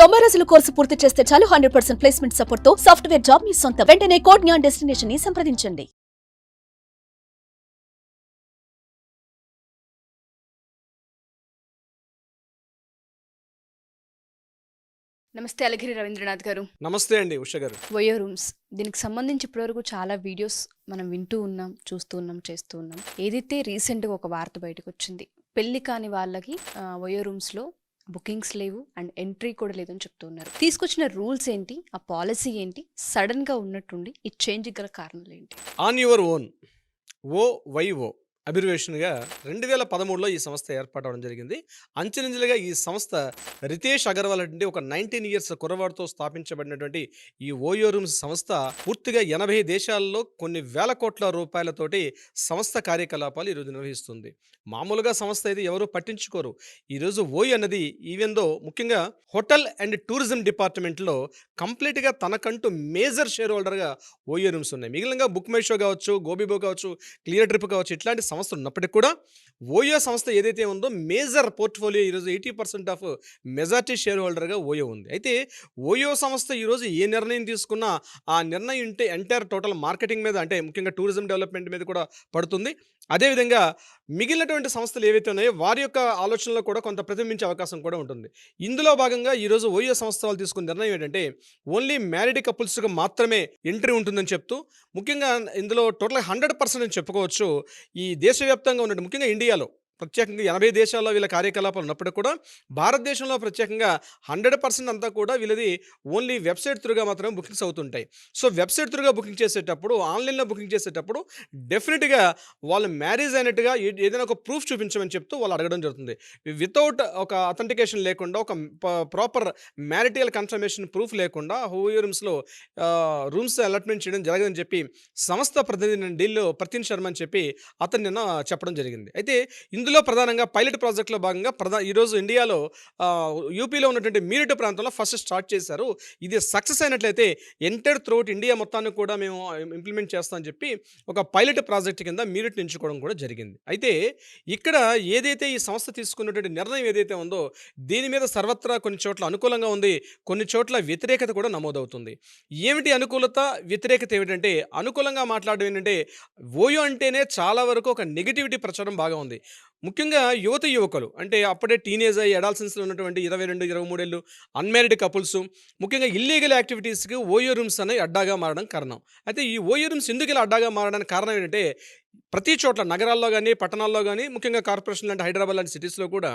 తొంభై రోజుల కోర్సు పూర్తి చేస్తే చాలు హండ్రెడ్ పర్సెంట్ ప్లేస్మెంట్ సపోర్ట్తో సాఫ్ట్వేర్ జాబ్ మీ సొంతం. వెంటనే కోడ్ జ్ఞాన్ డెస్టినేషన్ని సంప్రదించండి. నమస్తే అలగిరి రవీంద్రనాథ్ గారు. నమస్తే అండి ఉష గారు. వయో రూమ్స్. దీనికి సంబంధించి ఇప్పటివరకు చాలా వీడియోస్ మనం వింటూ ఉన్నాం చూస్తూ ఉన్నాం చేస్తూ ఉన్నాం. ఏదైతే రీసెంట్గా ఒక వార్త బయటకు వచ్చింది పెళ్ళి కాని వాళ్ళకి వయో రూమ్స్లో బుకింగ్స్ లేవు అండ్ ఎంట్రీ కూడా లేదని చెప్తున్నారు. తీసుకొచ్చిన రూల్స్ ఏంటి? ఆ పాలసీ ఏంటి? సడన్గా ఉన్నట్టుండి ఈ చేంజ్ గల కారణాలు ఏంటి? On your own O Y O అబ్రివేషన్గా రెండు వేల పదమూడులో ఈ సంస్థ ఏర్పాటు అవడం జరిగింది. అంచెలంచెలుగా ఈ సంస్థ రితేష్ అగర్వాల్ అంటే ఒక నైన్టీన్ ఇయర్స్ కుర్రవాడితో స్థాపించబడినటువంటి ఈ ఓయో రూమ్స్ సంస్థ పూర్తిగా ఎనభై దేశాల్లో కొన్ని వేల కోట్ల రూపాయలతోటి సంస్థ కార్యకలాపాలు ఈరోజు నిర్వహిస్తుంది. మామూలుగా సంస్థ అయితే ఎవరు పట్టించుకోరు. ఈరోజు ఓయో అన్నది ఈవెందో ముఖ్యంగా హోటల్ అండ్ టూరిజం డిపార్ట్మెంట్లో కంప్లీట్గా తనకంటూ మేజర్ షేర్ హోల్డర్గా ఓయో రూమ్స్ ఉన్నాయి. మిగిలినగా బుక్ మై షో కావచ్చు గోబీబో కావచ్చు క్లియర్ ట్రిప్ కావచ్చు ఇట్లాంటి సంస్థ ఉన్నప్పటికీ కూడా ఓయో సంస్థ ఏదైతే ఉందో మేజర్ పోర్ట్ఫోలియో ఈరోజు eighty percent of majority share హోల్డర్గా OYO ఉంది. అయితే ఓయో సంస్థ ఈరోజు ఏ నిర్ణయం తీసుకున్నా ఆ నిర్ణయం ఉంటే ఎంటైర్ టోటల్ మార్కెటింగ్ మీద అంటే ముఖ్యంగా టూరిజం డెవలప్మెంట్ మీద కూడా పడుతుంది. అదేవిధంగా మిగిలినటువంటి సంస్థలు ఏవైతే ఉన్నాయో వారి యొక్క ఆలోచనలో కూడా కొంత ప్రతిబింబించే అవకాశం కూడా ఉంటుంది. ఇందులో భాగంగా ఈరోజు ఓయో సంస్థ వాళ్ళు తీసుకున్న నిర్ణయం ఏంటంటే ఓన్లీ మ్యారీడ్ కపుల్స్కి మాత్రమే ఎంట్రీ ఉంటుందని చెప్తూ ముఖ్యంగా ఇందులో టోటల్ హండ్రెడ్ పర్సెంట్ అని చెప్పుకోవచ్చు ఈ దేశవ్యాప్తంగా ఉన్నట్టు ముఖ్యంగా ఇండియాలో. ప్రత్యేకంగా ఎనభై దేశాల్లో వీళ్ళ కార్యకలాపాలు ఉన్నప్పుడు కూడా భారతదేశంలో ప్రత్యేకంగా హండ్రెడ్ పర్సెంట్ అంతా కూడా వీళ్ళది ఓన్లీ వెబ్సైట్ త్రూగా మాత్రమే బుకింగ్స్ అవుతుంటాయి. సో వెబ్సైట్ త్రూగా బుకింగ్ చేసేటప్పుడు ఆన్లైన్లో బుకింగ్ చేసేటప్పుడు డెఫినెట్గా వాళ్ళు మ్యారేజ్ అయినట్టుగా ఏదైనా ఒక ప్రూఫ్ చూపించమని చెప్తూ వాళ్ళు అడగడం జరుగుతుంది. వితౌట్ ఒక అథెంటికేషన్ లేకుండా ఒక ప్రాపర్ మ్యారిటీయల్ కన్ఫర్మేషన్ ప్రూఫ్ లేకుండా హోయో రూమ్స్లో రూమ్స్ అలాట్మెంట్ చేయడం జరగదని చెప్పి సంస్థ ప్రతినిధి ఢిల్లీలో ప్రతిన్ శర్మ అని చెప్పి అతను నిన్న చెప్పడం జరిగింది. అయితే ఇందులో ప్రధానంగా పైలట్ ప్రాజెక్ట్లో భాగంగా ప్రధా ఈరోజు ఇండియాలో యూపీలో ఉన్నటువంటి మీరట్ ప్రాంతంలో ఫస్ట్ స్టార్ట్ చేశారు. ఇది సక్సెస్ అయినట్లయితే ఎంటర్ త్రూఅవుట్ ఇండియా మొత్తాన్ని కూడా మేము ఇంప్లిమెంట్ చేస్తామని చెప్పి ఒక పైలట్ ప్రాజెక్ట్ కింద మీరట్ ఎంచుకోవడం కూడా జరిగింది. అయితే ఇక్కడ ఏదైతే ఈ సంస్థ తీసుకున్నటువంటి నిర్ణయం ఏదైతే ఉందో దీని మీద సర్వత్రా కొన్ని చోట్ల అనుకూలంగా ఉంది కొన్ని చోట్ల వ్యతిరేకత కూడా నమోదవుతుంది. ఏమిటి అనుకూలత? వ్యతిరేకత ఏమిటంటే అనుకూలంగా మాట్లాడడం ఏంటంటే ఓయో అంటేనే చాలా వరకు ఒక నెగిటివిటీ ప్రచారం బాగా ఉంది. ముఖ్యంగా యువత యువకులు అంటే అప్పుడే టీనేజ్ అయ్యి అడాల్సెన్స్లో ఉన్నటువంటి ఇరవై రెండు ఇరవై మూడేళ్ళు అన్మ్యారీడ్ కపుల్స్ ముఖ్యంగా ఇల్లీగల్ యాక్టివిటీస్కి ఓయో రూమ్స్ అనేవి అడ్డాగా మారడం కారణం. అయితే ఈ ఓయో రూమ్స్ ఎందుకు ఇలా అడ్డాగా మారడానికి కారణం ఏంటంటే ప్రతి చోట్ల నగరాల్లో కానీ పట్టణాల్లో కానీ ముఖ్యంగా కార్పొరేషన్ లాంటి హైదరాబాద్ లాంటి సిటీస్లో కూడా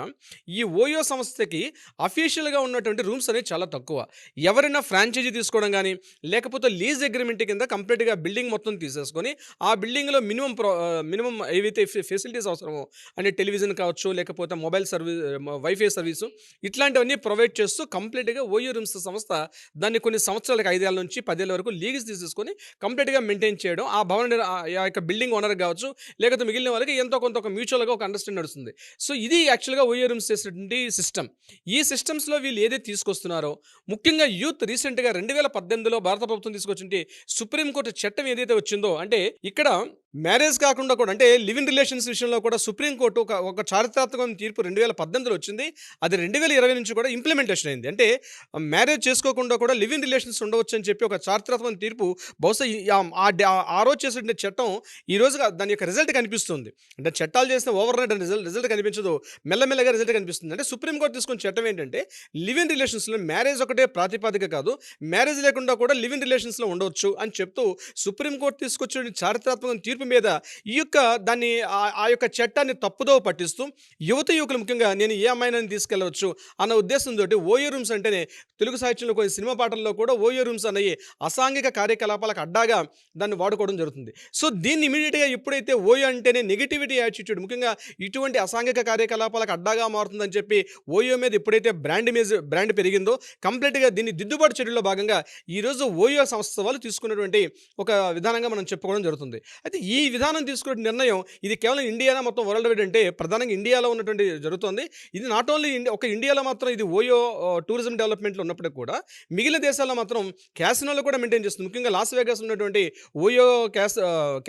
ఈ ఓయో సంస్థకి అఫీషియల్గా ఉన్నటువంటి రూమ్స్ అనేవి చాలా తక్కువ. ఎవరైనా ఫ్రాంచైజీ తీసుకోవడం కానీ లేకపోతే లీజ్ అగ్రిమెంట్ కింద కంప్లీట్గా బిల్డింగ్ మొత్తం తీసేసుకొని ఆ బిల్డింగ్లో మినిమం ప్రో మినిమం ఏవైతే ఫెసిలిటీస్ అవసరమో అంటే టెలివిజన్ కావచ్చు లేకపోతే మొబైల్ సర్వీస్ వైఫై సర్వీసు ఇట్లాంటివన్నీ ప్రొవైడ్ చేస్తూ కంప్లీట్గా ఓయో రూమ్స్ సంస్థ దాన్ని కొన్ని సంవత్సరాలకు ఐదేళ్ళ నుంచి పదేళ్ళ వరకు లీగల్స్ తీసేసుకొని కంప్లీట్గా మెయింటైన్ చేయడం ఆ భవన ఆ యొక్క బిల్డింగ్ ఓనర్ కావచ్చు లేకపోతే మిగిలిన వాళ్ళకి ఎంతో కొంత ఒక మ్యూచువల్గా ఒక అండర్స్టాండ్ నడుస్తుంది. సో ఇది యాక్చువల్గా ఓయో చేసినటువంటి సిస్టమ్ ఈ సిస్టమ్స్లో వీళ్ళు ఏదైతే తీసుకొస్తున్నారో ముఖ్యంగా యూత్ రీసెంట్గా రెండు వేల పద్దెనిమిదిలో భారత ప్రభుత్వం తీసుకొచ్చింటే సుప్రీంకోర్టు చట్టం ఏదైతే వచ్చిందో అంటే ఇక్కడ మ్యారేజ్ కాకుండా కూడా అంటే లివ్ ఇన్ రిలేషన్స్ విషయంలో కూడా సుప్రీంకోర్టు ఒక ఒక చారిత్రాత్మకమైన తీర్పు రెండు వేల పద్దెనిమిదిలో వచ్చింది. అది రెండు వేల ఇరవై నుంచి కూడా ఇంప్లిమెంటేషన్ అయింది. అంటే మ్యారేజ్ చేసుకోకుండా కూడా లివ్ ఇన్ రిలేషన్స్ ఉండవచ్చు అని చెప్పి ఒక చారిత్రాత్మక తీర్పు బహుశా ఈ- ఆ- రోజు చేసిన చట్టం ఈ రోజుగా దాని యొక్క రిజల్ట్ కనిపిస్తుంది. అంటే చట్టాలు చేసిన ఓవర్ నైట్ రిజల్ట్ రిజల్ట్ కనిపించదు. మెల్లమెల్లగా రిజల్ట్ కనిపిస్తుంది. అంటే సుప్రీంకోర్టు తీసుకున్న చట్టం ఏంటంటే లివ్ ఇన్ రిలేషన్స్లో మ్యారేజ్ ఒకటే ప్రాతిపదిక కాదు మ్యారేజ్ లేకుండా కూడా లివ్ ఇన్ రిలేషన్స్లో ఉండవచ్చు అని చెప్తూ సుప్రీంకోర్టు తీసుకొచ్చిన చారిత్రాత్మక తీర్పు మీద ఈ యొక్క దాన్ని ఆ- ఆ యొక్క చట్టాన్ని తప్పుదో పట్టిస్తూ యువత యువకులు ముఖ్యంగా నేను ఏ అమ్మాయినని తీసుకెళ్ళవచ్చు అన్న ఉద్దేశంతో ఓయో రూమ్స్ అంటేనే తెలుగు సాహిత్యంలో కొన్ని సినిమా పాటల్లో కూడా ఓయో రూమ్స్ అనేవి అసాంఘిక కార్యకలాపాలకు అడ్డాగా దాన్ని వాడుకోవడం జరుగుతుంది. సో దీన్ని ఇమీడియట్గా ఎప్పుడైతే ఓయో అంటేనే నెగిటివిటీ యాటిట్యూడ్ ముఖ్యంగా ఇటువంటి అసాంఘిక కార్యకలాపాలకు అడ్డాగా మారుతుందని చెప్పి ఓయో మీద ఎప్పుడైతే బ్రాండ్ మీద బ్రాండ్ పెరిగిందో కంప్లీట్గా దీన్ని దిద్దుబాటు చర్యలో భాగంగా ఈరోజు ఓయో సంస్థ వాళ్ళు తీసుకున్నటువంటి ఒక విధానంగా మనం చెప్పుకోవడం జరుగుతుంది. అయితే ఈ ఈ విధానం తీసుకునే నిర్ణయం ఇది కేవలం ఇండియాలో మొత్తం వరల్డ్ వైడ్ అంటే ప్రధానంగా ఇండియాలో ఉన్నటువంటి జరుగుతుంది. ఇది నాట్ ఓన్లీ ఒక ఇండియాలో మాత్రం ఇది ఓయో టూరిజం డెవలప్మెంట్లో ఉన్నప్పటికీ కూడా మిగిలిన దేశాల్లో మాత్రం క్యాసినోలో కూడా మెయింటైన్ చేస్తుంది. ముఖ్యంగా లాస్ వేగాస్ ఉన్నటువంటి ఓయో క్యాస్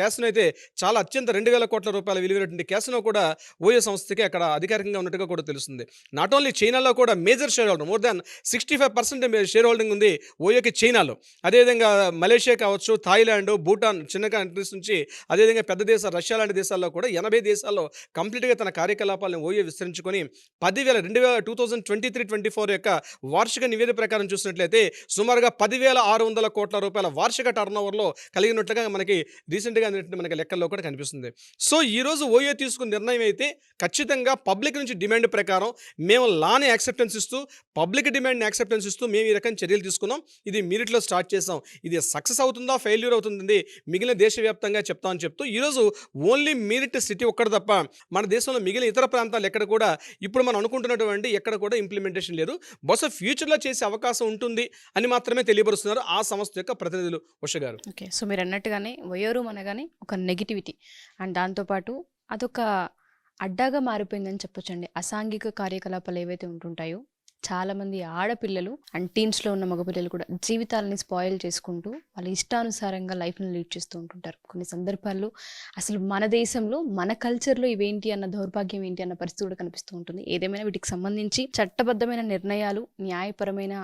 క్యాసినో అయితే చాలా అత్యంత రెండు వేల కోట్ల రూపాయల విలువైనటువంటి క్యాసినో కూడా ఓయో సంస్థకి అక్కడ అధికారికంగా ఉన్నట్టుగా కూడా తెలుస్తుంది. నాట్ ఓన్లీ చైనాలో కూడా major share holder more than sixty five percent share holding ఉంది ఓయోకి చైనాలో. అదేవిధంగా మలేషియా కావచ్చు థాయిలాండ్ భూటాన్ చిన్న కంట్రీస్ నుంచి అదేవిధంగా పెద్ద దేశాలు రష్యా లాంటి దేశాల్లో కూడా ఎనభై దేశాల్లో కంప్లీట్గా తన కార్యకలాపాలను ఓయో విస్తరించుకొని పదివేల రెండు వేల two thousand twenty three twenty four యొక్క వార్షిక నివేదిక ప్రకారం చూసినట్లయితే సుమారుగా పదివేల ఆరు వందల కోట్ల రూపాయల వార్షిక టర్న్ ఓవర్లో కలిగినట్లుగా మనకి రీసెంట్గా అందినట్టు మనకి లెక్కల్లో కూడా కనిపిస్తుంది. సో ఈ రోజు ఓయో తీసుకున్న నిర్ణయం అయితే ఖచ్చితంగా పబ్లిక్ నుంచి డిమాండ్ ప్రకారం మేము లాని యాక్సెప్టెన్స్ ఇస్తూ పబ్లిక్ డిమాండ్ని యాక్సెప్టెన్స్ ఇస్తూ మేము ఈ రకం చర్యలు తీసుకున్నాం. ఇది మీరిట్లో స్టార్ట్ చేసాం ఇది సక్సెస్ అవుతుందా ఫెయిల్యూర్ అవుతుంది మిగిలిన దేశవ్యాప్తంగా చెప్తాం చెప్తామని చెప్తూ ఈరోజు ఓన్లీ మీరిట్ సిటీ ఒక్కడ తప్ప మన దేశంలో మిగిలిన ఇతర ప్రాంతాలు ఎక్కడ కూడా ఇప్పుడు మనం అనుకుంటున్నటువంటి ఎక్కడ కూడా ఇంప్లిమెంటేషన్ లేదు. బహుశా ఫ్యూచర్లో చేసే అవకాశం ఉంటుంది అని మాత్రమే తెలియపరుస్తున్నారు ఆ సంస్థ యొక్క ప్రతినిధులు ఉష గారు. ఓకే సో మీరు అన్నట్టుగానే వయోరూమ్ అనగానే ఒక నెగిటివిటీ అండ్ దాంతోపాటు అదొక అడ్డాగా మారిపోయిందని చెప్పొచ్చండి. అసాంఘిక కార్యకలాపాలు ఏవైతే ఉంటుంటాయో చాలామంది ఆడపిల్లలు అండ్ టీన్స్లో ఉన్న మగపిల్లలు కూడా జీవితాలని స్పాయిల్ చేసుకుంటూ వాళ్ళ ఇష్టానుసారంగా లైఫ్ని లీడ్ చేస్తూ ఉంటుంటారు. కొన్ని సందర్భాల్లో అసలు మన దేశంలో మన కల్చర్లో ఇవేంటి అన్న దౌర్భాగ్యం ఏంటి అన్న పరిస్థితి కూడా కనిపిస్తూ ఉంటుంది. ఏదేమైనా వీటికి సంబంధించి చట్టబద్ధమైన నిర్ణయాలు న్యాయపరమైన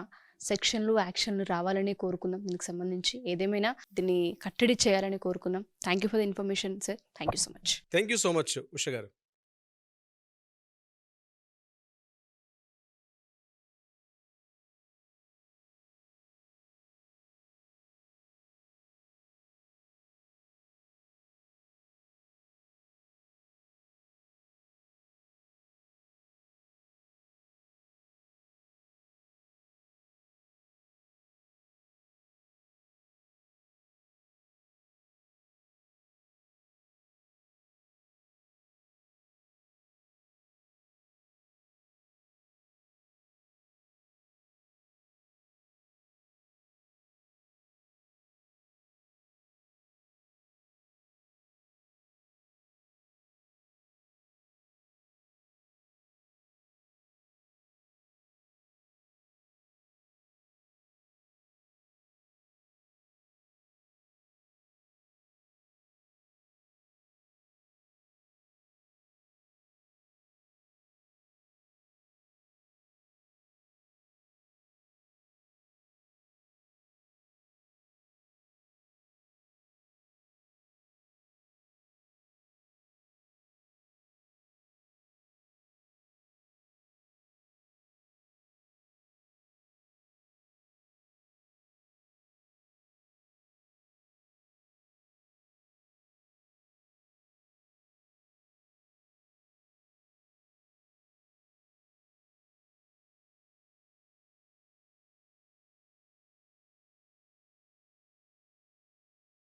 సెక్షన్లు యాక్షన్లు రావాలని కోరుకుందాం. దీనికి సంబంధించి ఏదేమైనా దీన్ని కట్టడి చేయాలని కోరుకుందాం. Thank you for the information sir thank you so much thank you so much Usha గారు.